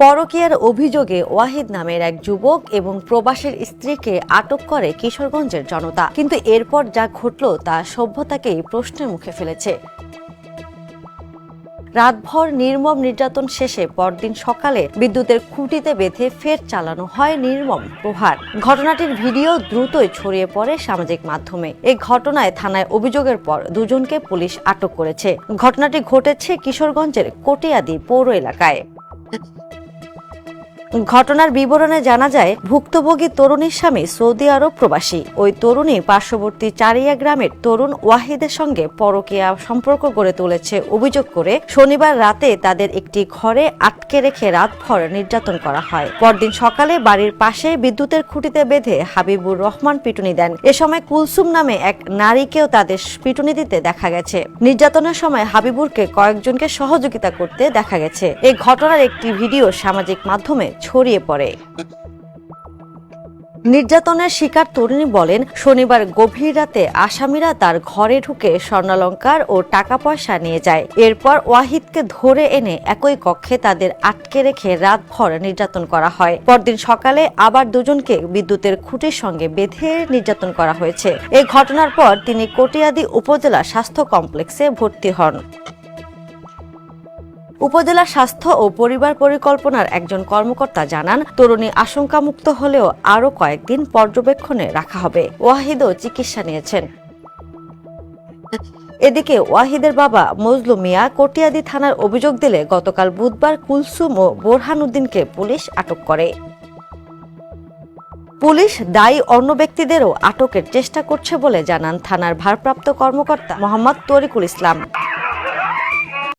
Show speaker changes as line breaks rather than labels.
পরকীয়ার অভিযোগে ওয়াহিদ নামের এক যুবক এবং প্রবাসীর স্ত্রীকে আটক করে কিশোরগঞ্জের জনতা। কিন্তু এরপর যা ঘটল তা সভ্যতাকেই প্রশ্নের মুখে ফেলেছে। রাতভর নির্মম নির্যাতন শেষে পরদিন সকালে বিদ্যুতের খুঁটিতে বেঁধে ফের চালানো হয় নির্মম প্রহার। ঘটনাটির ভিডিও দ্রুতই ছড়িয়ে পড়ে সামাজিক মাধ্যমে। এই ঘটনায় থানায় অভিযোগের পর দুজনকে পুলিশ আটক করেছে। ঘটনাটি ঘটেছে কিশোরগঞ্জের কটিয়াদি পৌর এলাকায়। ঘটনার বিবরণে জানা যায়, ভুক্তভোগী তরুণীর স্বামী সৌদি আরব প্রবাসী। ওই তরুণী পার্শ্ববর্তী চারিয়া গ্রামের তরুণ ওয়াহিদের সঙ্গে পরকীয়া সম্পর্ক গড়ে তুলেছে। অভিযোগ করে শনিবার রাতে তাদের একটি ঘরে আটকে রেখে রাতভর নির্যাতন করা হয়। পরদিন সকালে বাড়ির পাশে বিদ্যুতের খুঁটিতে বেঁধে হাবিবুর রহমান পিটুনি দেন। এ সময় কুলসুম নামে এক নারীকেও তাদের পিটুনি দিতে দেখা গেছে। নির্যাতনের সময় হাবিবুরকে কয়েকজনকে সহযোগিতা করতে দেখা গেছে। এই ঘটনার একটি ভিডিও সামাজিক মাধ্যমে ছড়িয়ে পড়ে। নির্যাতনের শিকার তরুণী বলেন, শনিবার গভীর রাতে আসামিরা তার ঘরে ঢুকে স্বর্ণালঙ্কার ও টাকা পয়সা নিয়ে যায়। এরপর ওয়াহিদকে ধরে এনে একই কক্ষে তাদের আটকে রেখে রাতভর নির্যাতন করা হয়। পরদিন সকালে আবার দুজনকে বিদ্যুতের খুঁটির সঙ্গে বেঁধে নির্যাতন করা হয়েছে। এই ঘটনার পর তিনি কটিয়াদি উপজেলা স্বাস্থ্য কমপ্লেক্সে ভর্তি হন। উপজেলা স্বাস্থ্য ও পরিবার পরিকল্পনার একজন কর্মকর্তা জানান, তরুণী আশঙ্কামুক্ত হলেও আরও কয়েকদিন পর্যবেক্ষণে রাখা হবে। ওয়াহিদও চিকিৎসা নিয়েছেন। এদিকে ওয়াহিদের বাবা মজলু মিয়া কটিয়াদি থানার অভিযোগ দিলে গতকাল বুধবার কুলসুম ও বোরহান উদ্দিনকে পুলিশ আটক করে। পুলিশ দায়ী অন্য ব্যক্তিদেরও আটকের চেষ্টা করছে বলে জানান থানার ভারপ্রাপ্ত কর্মকর্তা মোহাম্মদ তরিকুল ইসলাম।